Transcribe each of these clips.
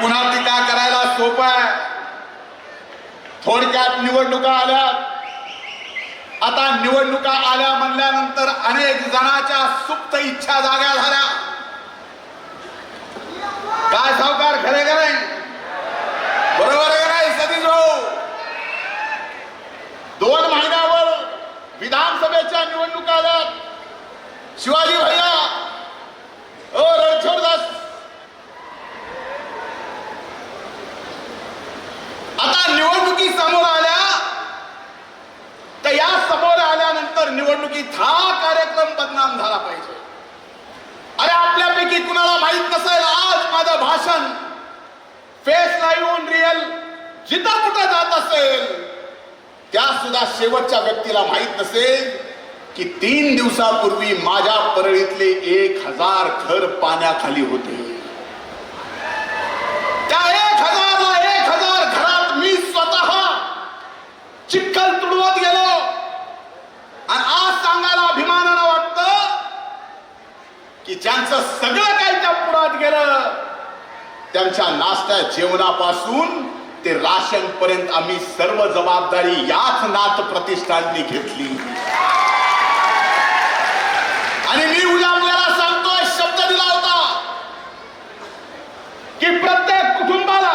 पुन्हा टीका करायला सोपं आहे. थोडक्यात निवडणुका आल्या. आता निवडणुका आल्या म्हणल्यानंतर अनेक जणाच्या सुप्त इच्छा जाग्या झाल्या. काय सावकार खरे खरे बरोबर आहे सतीश भाऊ दोन महिन्यावर विधानसभेच्या निवडणुका आल्या शिवाजी भैया ओ रणछोडदास आता निवडणुकी समोर आल्या तर या समोर आल्यानंतर निवडणुकीत हा कार्यक्रम बदनाम झाला पाहिजे. अरे आपल्यापैकी कुणाला माहीत नसेल आज माझं भाषण फेस लाईव्ह ऑन रिअल जिथं कुठं जात असेल त्या सुद्धा शेवटच्या व्यक्तीला माहीत नसेल की तीन दिवसापूर्वी माझ्या परळीतले एक हजार घर पाण्याखाली होते. त्या एक हजारला एक हजार घरात मी स्वतः चिखल तुडवत गेलो आणि आज सांगायला अभिमानानं वाटतं की ज्यांचं सगळं काही त्या पुरात गेलं त्यांच्या नाश्त्या जेवणापासून ते राशन पर्यंत आम्ही सर्व जबाबदारी याच नाथ प्रतिष्ठानने घेतली आणि मी उद्या आपल्याला सांगतोय शब्द दिला होता की प्रत्येक कुटुंबाला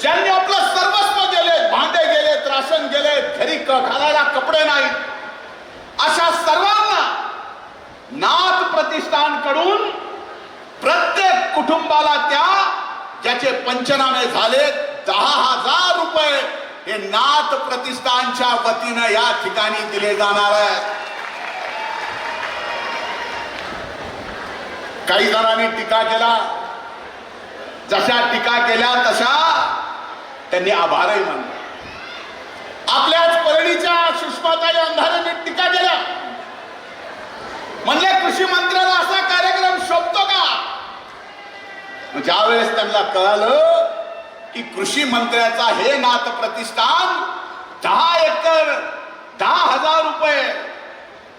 ज्यांनी आपलं सर्वस्व गेले भांडे गेलेत राशन गेलेत घरी क- घालायला कपडे नाहीत अशा सर्वांना नाथ प्रतिष्ठानकडून प्रत्येक कुटुंबाला त्या ज्याचे पंचनामे झाले दहा हजार रुपये हे नाथ प्रतिष्ठानच्या वतीनं या ठिकाणी दिले जाणार आहे काही जणांनी टीका केला. जशा टीका केल्या तशा त्यांनी आभारही मानले. आपल्याच परळीच्या सुषमाताई अंधारेने टीका केल्या. म्हणजे कृषी मंत्र्याला असा कार्यक्रम शोभतो का? ज्या वेळेस त्यांना कळालं की कृषी मंत्र्याचा हे नाथ प्रतिष्ठान दहा एकर दहा हजार रुपये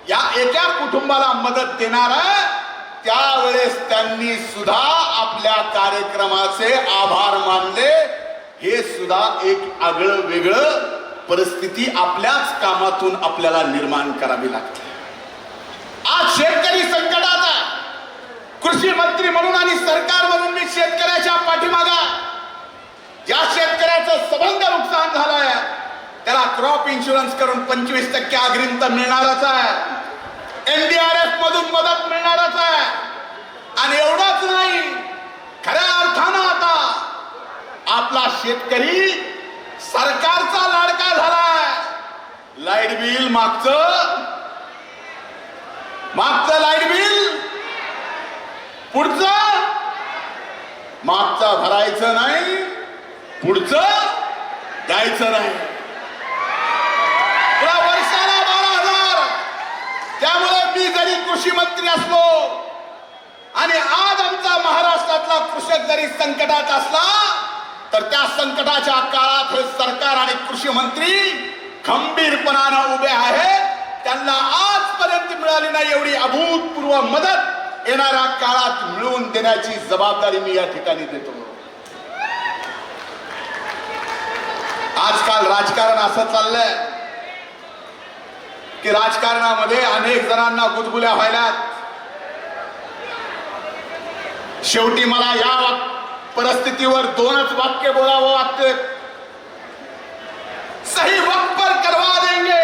या एका कुटुंबाला मदत देणार त्यावेळेस त्यांनी सुद्धा आपल्या कार्यक्रमाचे आभार मानले. हे सुद्धा एक आगळं वेगळं परिस्थिती आपल्याच कामातून आपल्याला निर्माण करावी लागते. आज शेतकरी संकटात कृषी मंत्री म्हणून आणि सरकार म्हणून मी शेतकऱ्याच्या पाठीमागा ज्या शेतकऱ्याचं सबंध नुकसान झालंय त्याला क्रॉप इन्शुरन्स करून पंचवीस टक्के अग्रिम तर मिळणारच आहे. एनडीआरएफ मधून मदत मिळणारच आहे. आणि एवढंच नाही खऱ्या अर्थानं आता आपला शेतकरी सरकारचा लाडका झालाय. लाइट बिल मागचं. मागचं लाइट बिल पुढचं मागचा भरायचं नाही पुढचं द्यायचं नाही. वर्षाला बारा हजार. त्यामुळे मी जरी कृषी मंत्री असलो आणि आज आमचा महाराष्ट्रातला कृषक जरी संकटात असला तर त्या संकटाच्या काळात हे सरकार आणि कृषी मंत्री खंबीरपणानं उभे आहेत. त्यांना आजपर्यंत मिळाली नाही एवढी अभूतपूर्व मदत. येणाऱ्या काळात मिळवून देण्याची जबाबदारी मी या ठिकाणी देतो आजकाल राजकारण असं चाललंय की राजकारणामध्ये अनेक जणांना गुदगुल्या व्हायलात शेवटी मला या परिस्थितीवर दोनच वाक्य बोलावं वाटते सही वक्त पर करवा देंगे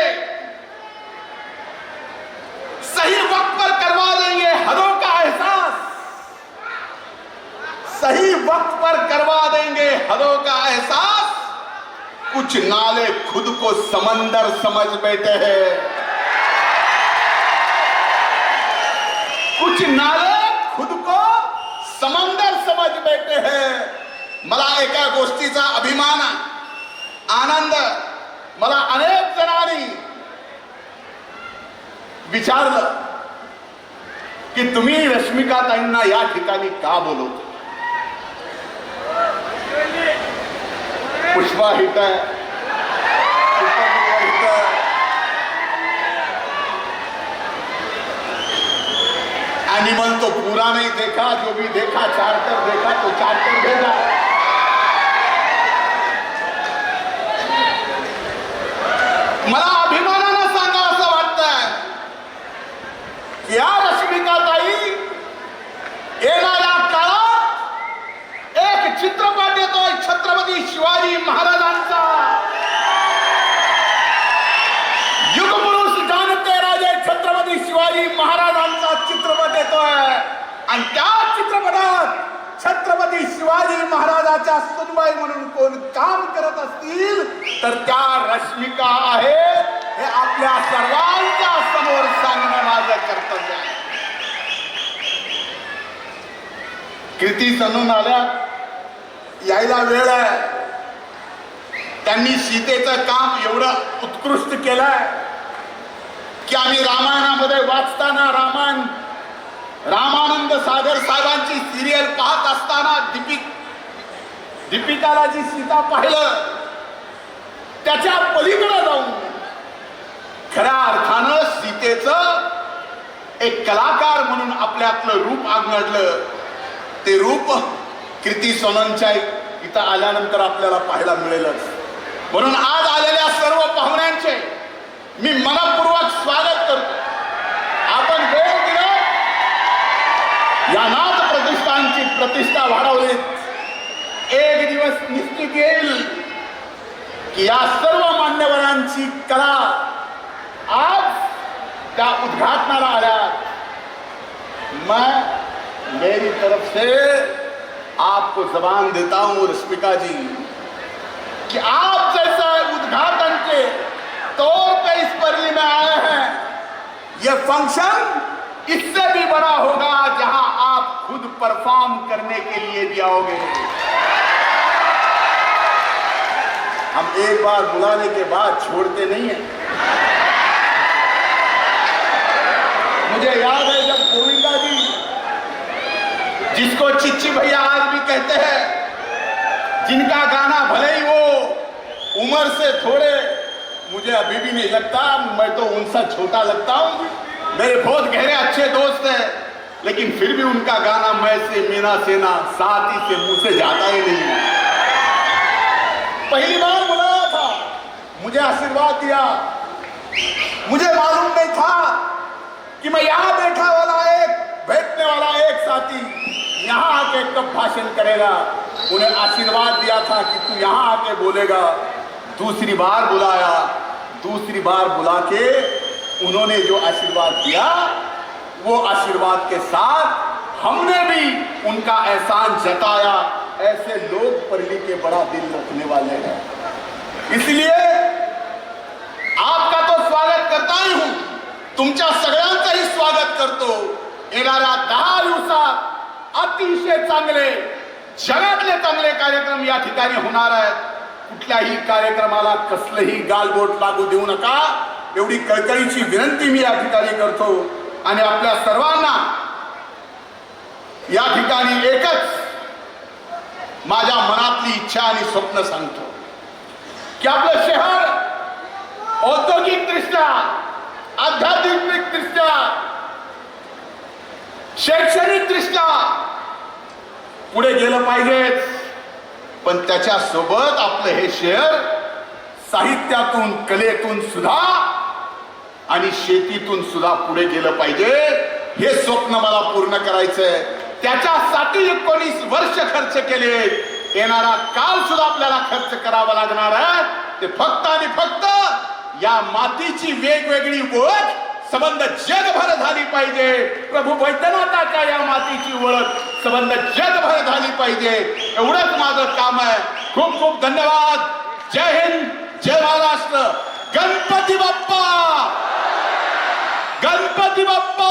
सही वक्त पर करवा देंगे हदों का एहसास सही वक्त पर करवा देंगे हदों का एहसास कुछ नाले खुद को समंदर समझ बैठे हैं। कुछ नाले खुद को समंदर समझ बैठे हैं। मला एका गोष्टीचा अभिमान आनंद मला अनेक जणांनी विचारलं की तुम्ही रश्मिका ताईंना या ठिकाणी का बोलवतो? पुष्पा हिट आहे पुष्पा हिट आहे. एनिमल तो पूरा नहीं देखा जो भी देखा चार्टर देखा तो चार्टर भेजा मला अभिमानानं सांगा असं वाटतंय की या रश्मिकाताई येणाऱ्या काळात एक चित्रपट येतोय छत्रपती शिवाजी महाराजांचा युगपुरुष जाणते राजे छत्रपती शिवाजी महाराजांचा चित्रपट येतोय आणि त्या चित्रपटात छत्रपती शिवाजी महाराजाच्या सुनबाई म्हणून कोण काम करत असतील तर त्या रश्मिका आहेत. हे आपल्या सर्वांच्या समोर सांगणं माझं कर्तव्य आहे. कृती सणून आल्या. यायला वेळ आहे. त्यांनी सीतेचं काम एवढं उत्कृष्ट केलंय की आम्ही रामायणामध्ये वाचताना रामायण रामानंद सागर साहेबांची सिरियल पाहत असताना दीपिक दीपिकाला जी सीता पाहिलं. त्याच्या पलीकडे जाऊन. खऱ्या अर्थानं सीतेचं एक कलाकार म्हणून आपल्यातलं रूप आघडलं. ते रूप कीर्ती सोननच्या इथं आल्यानंतर आपल्याला पाहायला मिळेलच. म्हणून आज आलेल्या सर्व पाहुण्यांचे मी मनपूर्वक स्वागत करतो. प्रतिष्ठा वाढवली. एक दिवस निश्चित की सर्व मान्यवरांची कला आज त्या उद्घाटनाला आल्या. मैं मेरी तरफ़ से आपको जबान देता हूँ रश्मिका जी, कि आप जैसा उद्घाटन के तौर पे इस परली में आए हैं। यह फ़ंक्शन इससे भी बड़ा होगा जहाँ परफॉर्म करने के लिए भी आओगे? हम एक बार बुलाने के बाद छोड़ते नहीं है। मुझे याद है जब गोविंदा जी, जिसको चिच्ची भैया आज भी कहते हैं, जिनका गाना भले ही वो उम्र से थोड़े, मुझे अभी भी नहीं लगता, मैं तो उनसे छोटा लगता हूँ। मेरे बहुत गहरे अच्छे दोस्त हैं। लेकिन फिर भी उनका गाना मैं से मेरा सेना, साथ से मुँह से जाता ही नहीं पहली बार बुलाया था। मुझे आशीर्वाद दिया। मुझे मालूम नहीं था कि मैं यहाँ बैठा वाला एक, बैठने वाला एक साथी यहाँ आके कब भाषण करेगा। उन्हें आशीर्वाद दिया था कि तू यहाँ आके बोलेगा। दूसरी बार बुलाया। दूसरी बार बुला के उन्होंने जो आशीर्वाद दिया वो आशीर्वाद के साथ हमने भी उनका एहसान जताया। ऐसे लोग परली के बड़ा दिल रखने वाले हैं। इसलिए आपका तो स्वागत करता ही हूं। तुमच्या सगळ्यांचंही स्वागत करतो। येणाऱ्या दहा दिवसात अतिशय चांगले जगातले चांगले कार्यक्रम या ठिकाणी होणार आहेत. कुठल्याही कार्यक्रमाला कसलंही गालबोट लागू देऊ नका. एवढी कळकळीची विनंती मी या ठिकाणी करतो. आणि आपल्या सर्वांना या ठिकाणी एकच माझ्या मनातली इच्छा आणि स्वप्न सांगतो की आपलं शहर औद्योगिक दृष्ट्या आध्यात्मिक दृष्ट्या शैक्षणिक दृष्ट्या पुढे गेलं पाहिजेच. पण त्याच्या सोबत आपलं हे शहर साहित्यातून कलेतून सुद्धा आणि शेतीतून सुद्धा पुढे गेलं पाहिजे. हे स्वप्न मला पूर्ण करायचंय. त्याच्यासाठी एकोणीस वर्ष खर्च केले. येणारा काल सुद्धा आपल्याला खर्च करावा लागणार आहे. ते फक्त आणि फक्त या मातीची वेगवेगळी ओळख संबंध जगभर झाली पाहिजे. प्रभू वैद्यनाथाच्या या मातीची ओळख संबंध जगभर झाली पाहिजे. एवढंच माझं काम आहे. खूप खूप धन्यवाद. जय हिंद जय महाराष्ट्र. गणपती बाप्पा! गणपती बाप्पा